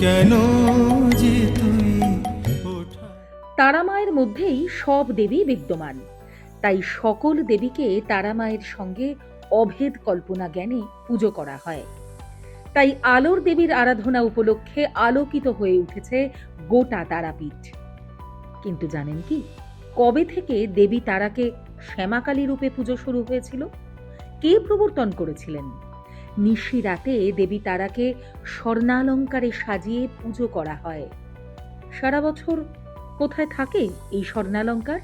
কেন যে তুই তারা মায়ের মধ্যেই সব দেবী বিদ্যমান। তাই সকল দেবীকে তারা মায়ের সঙ্গে অভেদ কল্পনা জ্ঞানে পুজো করা হয়। তাই আলোর দেবীর আরাধনা উপলক্ষে আলোকিত হয়ে উঠেছে গোটা তারাপীঠ। কিন্তু জানেন কি, কবে থেকে দেবী তারাকে শ্যামাকালী রূপে পুজো শুরু হয়েছিল? কে প্রবর্তন করেছিলেন? নিশি রাতে দেবী তারাকে স্বর্ণালঙ্কারে সাজিয়ে পুজো করা হয়। সারা বছর কোথায় থাকে এই স্বর্ণালঙ্কার?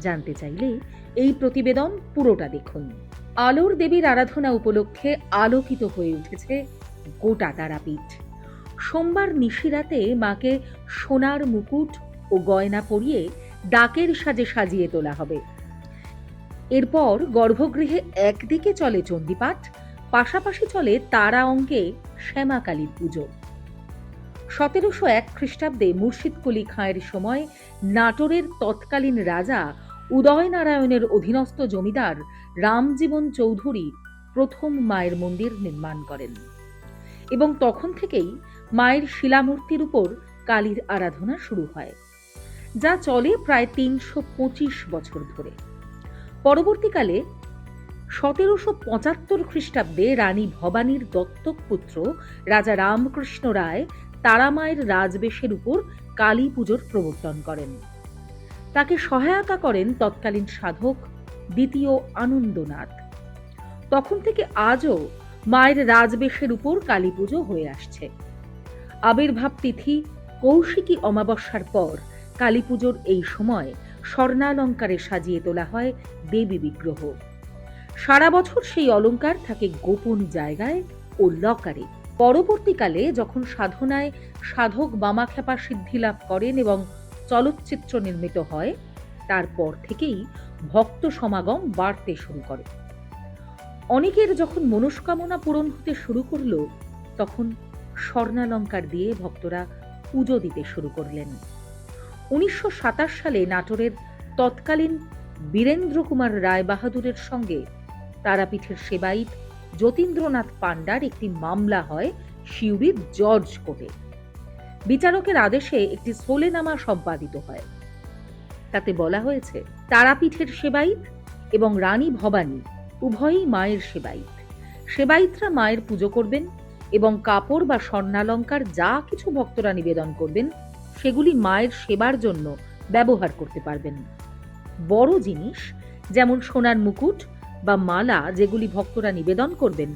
জানতে চাইলে এই প্রতিবেদন পুরোটা দেখুন। আলোর দেবীর আরাধনা উপলক্ষে আলোকিত হয়ে উঠেছে গোটা তারাপীঠ। সোমবার নিশিরাতে মাকে সোনার মুকুট ও গয়না পরিয়ে ডাকের সাজে সাজিয়ে তোলা হবে। এরপর গর্ভগৃহে একদিকে চলে চণ্ডীপাঠ পাশাপাশি চলে তারা অঙ্কে শ্যামাকালীর পুজো। সতেরোশো এক খ্রিস্টাব্দে মুর্শিদ কুলি খাঁয়ের সময় নাটোরের তৎকালীন রাজা উদয়নারায়ণের অধীনস্থ জমিদার রামজীবন চৌধুরী প্রথম মায়ের মন্দির নির্মাণ করেন এবং তখন থেকেই মায়ের শিলামূর্তির উপর কালীর আরাধনা শুরু হয়, যা চলে প্রায় তিনশো পঁচিশ বছর ধরে। পরবর্তীকালে সতেরোশো পঁচাত্তর খ্রিস্টাব্দে রানী ভবানীর দত্তক পুত্র রাজা রামকৃষ্ণ রায় তারামায়ের রাজবেশের উপর কালী পুজোর প্রবর্তন করেন। তাকে সহায়তা করেন তৎকালীন সাধক দ্বিতীয় আনন্দনাথ। তখন থেকে আজও মায়ের রাজবেশের উপর কালী পুজো হয়ে আসছে। আবির্ভাব তিথি, কৌশিকী অমাবস্যার পর কালী পুজোর এই সময় স্বর্ণালঙ্কারে সাজিয়ে তোলা হয় দেবী বিগ্রহ। সারা বছর সেই অলংকার থাকে গোপন জায়গায় ও লকারে। পরবর্তীকালে যখন সাধনায় সাধক বামাখ্যাপা সিদ্ধি লাভ করেন এবং চলচ্চিত্র নির্মিত হয়, তারপর থেকেই ভক্ত সমাগম বাড়তে শুরু করে। অনেকের যখন মনস্কামনা পূরণ হতে শুরু করল, তখন স্বর্ণালঙ্কার দিয়ে ভক্তরা পুজো দিতে শুরু করলেন। উনিশশো সাতাশ সালে নাটোরের তৎকালীন বীরেন্দ্র কুমার রায় বাহাদুরের সঙ্গে তারাপীঠের সেবাইত যতীন্দ্রনাথ পাণ্ডার একটি মামলা হয় শিউরির জর্জ কোর্টে। বিচারকের আদেশে একটি সোলেনামা সম্পাদিত হয়। তাতে বলা হয়েছে, তারাপীঠের সেবাইত এবং রানী ভবানী উভয়ই মায়ের সেবাইত সেবাইতরা মায়ের পুজো করবেন এবং কাপড় বা স্বর্ণালঙ্কার যা কিছু ভক্তরা নিবেদন করবেন, সেগুলি মায়ের সেবার জন্য ব্যবহার করতে পারবেন। বড় জিনিস, যেমন সোনার মুকুট বা মালা যেগুলি ভক্তরা নিবেদন করবেন,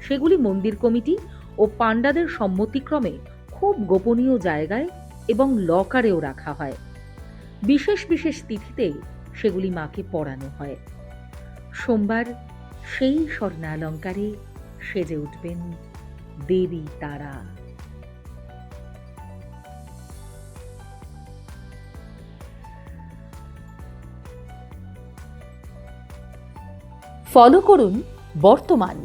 সেগুলি মন্দির কমিটি ও পাণ্ডাদের সম্মতিক্রমে খুব গোপনীয় জায়গায় এবং লকারেও রাখা হয়। বিশেষ বিশেষ তিথিতে সেগুলি মাকে পরানো হয়। সোমবার সেই স্বর্ণালঙ্কারে সেজে উঠবেন দেবী তারা। ফলো করুন বর্তমান।